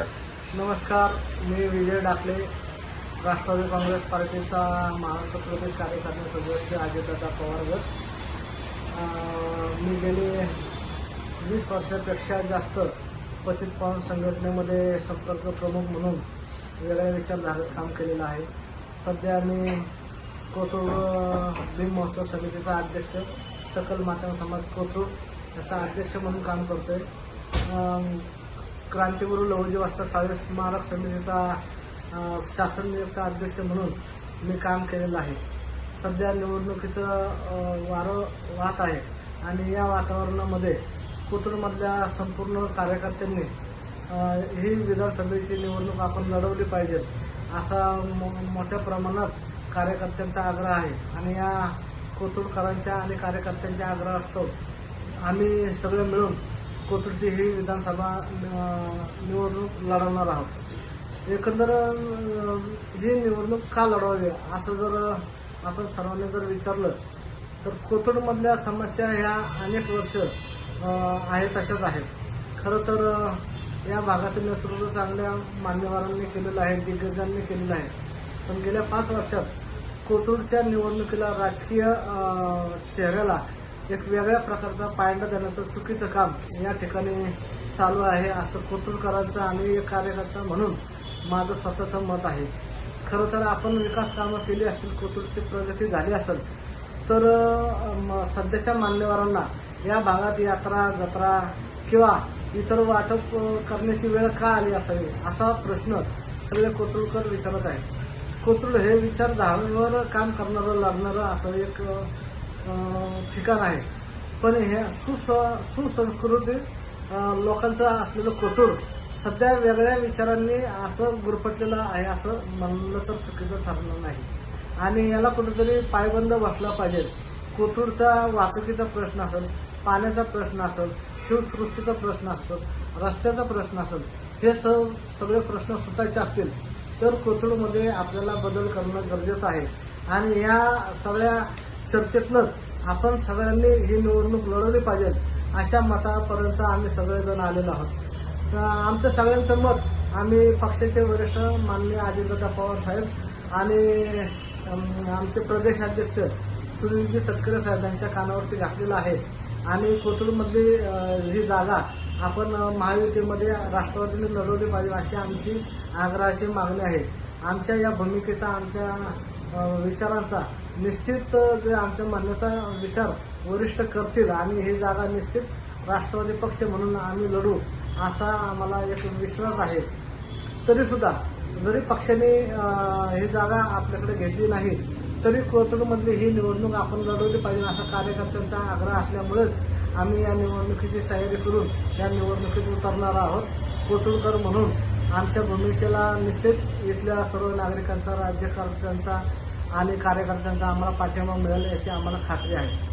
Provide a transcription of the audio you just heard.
नमस्कार. नमस्कार मी विजय डाकले राष्ट्रवादी काँग्रेस पार्टीचा महाराष्ट्र प्रदेश कार्यकारिणी सदस्य अजितदादा पवार गट. मी गेले वीस वर्षापेक्षा जास्त पतित पावन संघटनेमध्ये संपर्क प्रमुख म्हणून वेगळ्या विचारधारेत काम केलेलं आहे. सध्या मी कोथरूड भीम महोत्सव समितीचा अध्यक्ष सकल माता समाज कोथरूड याचा अध्यक्ष म्हणून काम करतोय. क्रांतिगुरू लवजी वाजता साळे स्मारक समितीचा शासन नियुक्त अध्यक्ष म्हणून मी काम केलेलं आहे. सध्या निवडणुकीचं वारं वाहत आहे आणि या वातावरणामध्ये कोथरूडमधल्या संपूर्ण कार्यकर्त्यांनी ही विधानसभेची निवडणूक आपण लढवली पाहिजे असा मो- मोठ्या प्रमाणात कार्यकर्त्यांचा आग्रह आहे. आणि या कोथरूडकरांच्या आणि कार्यकर्त्यांच्या आग्रह असतो आम्ही सगळे मिळून कोथरूडची ही विधानसभा निवडणूक लढवणार आहोत. एकंदर ही निवडणूक का लढवावी? असं जर आपण सर्वांनी जर विचारलं तर कोथरूडमधल्या समस्या ह्या अनेक वर्ष आहेत तशाच आहेत. खरं तर या भागाचं नेतृत्व चांगल्या मान्यवरांनी केलेलं आहे दिग्गजांनी केलेलं आहे. पण गेल्या पाच वर्षात कोथरूडच्या निवडणुकीला राजकीय चेहऱ्याला एक वेगळ्या प्रकारचा पायंडा देण्याचं चुकीचं काम या ठिकाणी चालू आहे असं कोथरूडकरांचं आणि एक कार्यकर्ता म्हणून माझं स्वतःचं मत आहे. खरं तर आपण विकास कामं केली असतील कोथरूडची प्रगती झाली असेल तर म- सध्याच्या मान्यवरांना या भागात यात्रा जत्रा किंवा इतर वाटप करण्याची वेळ का आली असावी असा प्रश्न सगळे कोथरूडकर विचारत आहेत. कोथरूड हे विचारधारेवर काम करणारं लढणारं असं एक ठिकाण आहे. पण हे सुस सुसंस्कृती लोकांचं असलेलं कोथरूड सध्या वेगळ्या विचारांनी असं गुरफटलेलं आहे असं म्हणलं तर चुकीचं ठरणार नाही. आणि याला कुठेतरी पायबंद बसला पाहिजे. कोथरूडचा वाहतुकीचा प्रश्न असेल पाण्याचा प्रश्न असेल शिवसृष्टीचा प्रश्न असेल रस्त्याचा प्रश्न असेल हे स सगळे प्रश्न सुटायचे असतील तर कोथरूडमध्ये आपल्याला बदल करणं गरजेचं आहे. आणि या सगळ्या चर्चेतनंच आपण सगळ्यांनी ही निवडणूक लढवली पाहिजे अशा मतापर्यंत आम्ही सगळेजण आलेलो आहोत. आमचं सगळ्यांचं मत आम्ही पक्षाचे वरिष्ठ माननीय अजितदादा पवार साहेब आणि आमचे प्रदेशाध्यक्ष सुनीलजी तटकरे साहेब यांच्या कानावरती घातलेलं आहे. आणि कोथरूडमधली जी जागा आपण महायुतीमध्ये राष्ट्रवादीने लढवली पाहिजे अशी आमची आग्रहाची मागणी आहे. आमच्या या भूमिकेचा आमच्या विचारांचा. निश्चित जे आमच्या म्हणण्याचा विचार वरिष्ठ करतील आणि ही जागा निश्चित राष्ट्रवादी पक्ष म्हणून आम्ही लढू असा आम्हाला एक विश्वास आहे. तरी सुद्धा जरी पक्षाने ही जागा आपल्याकडे घेतली नाही तरी कोथरूडमधली ही निवडणूक आपण लढवली पाहिजे असा कार्यकर्त्यांचा आग्रह असल्यामुळेच आम्ही या निवडणुकीची तयारी करून या निवडणुकीत उतरणार आहोत. कोथरूडकर म्हणून आमच्या भूमिकेला निश्चित इथल्या सर्व नागरिकांचा राज्यकर्त्यांचा आणि कार्यकर्त्यांचा आम्हाला पाठिंबा मिळेल याची आम्हाला खात्री आहे.